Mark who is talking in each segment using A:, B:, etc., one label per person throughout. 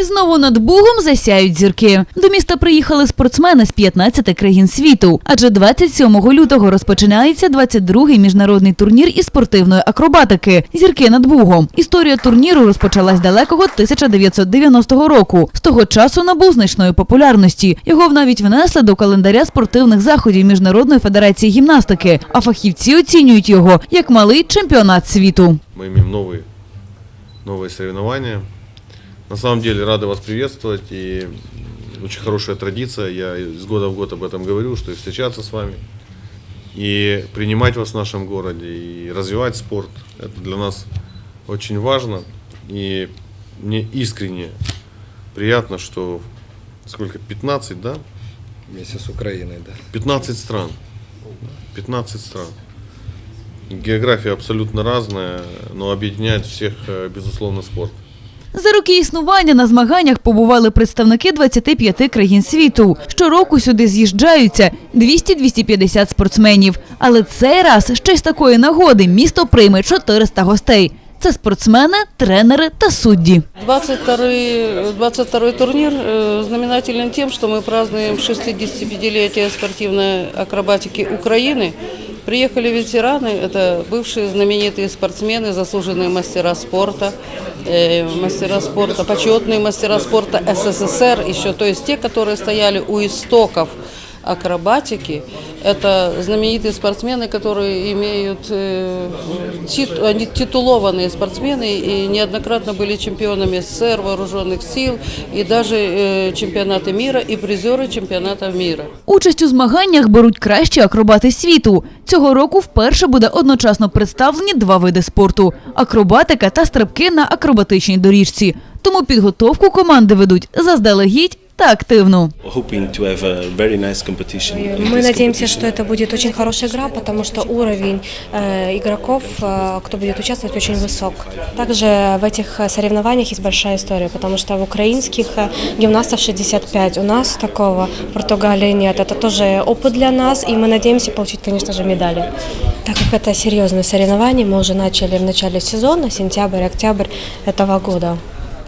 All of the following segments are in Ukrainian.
A: І знову над Бугом засяють зірки. До міста приїхали спортсмени з 15 країн світу. Адже 27 лютого розпочинається 22-й міжнародний турнір із спортивної акробатики Зірки над Бугом. Історія турніру розпочалась далекого 1990 року. З того часу набув значної популярності. Його навіть внесли до календаря спортивних заходів Міжнародної федерації гімнастики. А фахівці оцінюють його як малий чемпіонат світу.
B: Мы имеем новые, новые соревнования. На самом деле рады вас приветствовать и очень хорошая традиция. Я из года в год об этом говорю, что и встречаться с вами, и принимать вас в нашем городе, и развивать спорт. Это для нас очень важно. И мне искренне приятно, что сколько, 15, да?
C: Вместе с Украиной, да.
B: 15 стран. 15 стран. География абсолютно разная, но объединяет всех, э, безусловно, спорт.
A: За роки існування на змаганнях побували представники 25 країн світу. Щороку сюди з'їжджаються 200-250 спортсменів. Але цей раз ще з такої нагоди місто прийме 400 гостей. Це спортсмени, тренери та судді.
D: 22-й 22 турнир э, знаменателен тем, что мы празднуем 65-летие спортивной акробатики Украины. Приехали ветераны, это бывшие знаменитые спортсмены, заслуженные мастера спорта, э, мастера спорта, почетные мастера спорта СССР еще, то есть те, которые стояли у истоков акробатики. Это знаменитые спортсмены, которые имеют э, тит- они титулованные спортсмены и неоднократно были чемпионами СССР, вооруженных сил и даже э, чемпионаты мира и призеры чемпионатов мира.
A: Участь у змаганнях беруть кращі акробати світу. Цього року вперше буде одночасно представлені два види спорту акробатика та стрибки на акробатичній доріжці. Тому підготовку команди ведуть заздалегідь та активно.
E: hoping to have a very nice competition. in
F: Мы
E: this
F: надеемся,
E: competition.
F: что это будет очень хорошая игра, потому что уровень э, игроков, э, кто будет участвовать, очень высок. Также в этих э, соревнованиях есть большая история, потому что в украинских э, гимнастов 65, у нас такого в Португалии нет. Это тоже опыт для нас, и мы надеемся получить, конечно же, медали. Так как это серьезное соревнование, мы уже начали в начале сезона, сентябрь-октябрь этого года.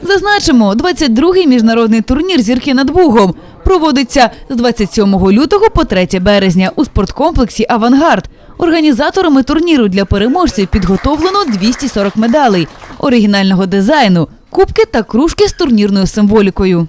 A: Зазначимо, 22-й міжнародний турнір Зірки над Бугом проводиться з 27 лютого по 3 березня у спорткомплексі Авангард. Організаторами турніру для переможців підготовлено 240 медалей оригінального дизайну, кубки та кружки з турнірною символікою.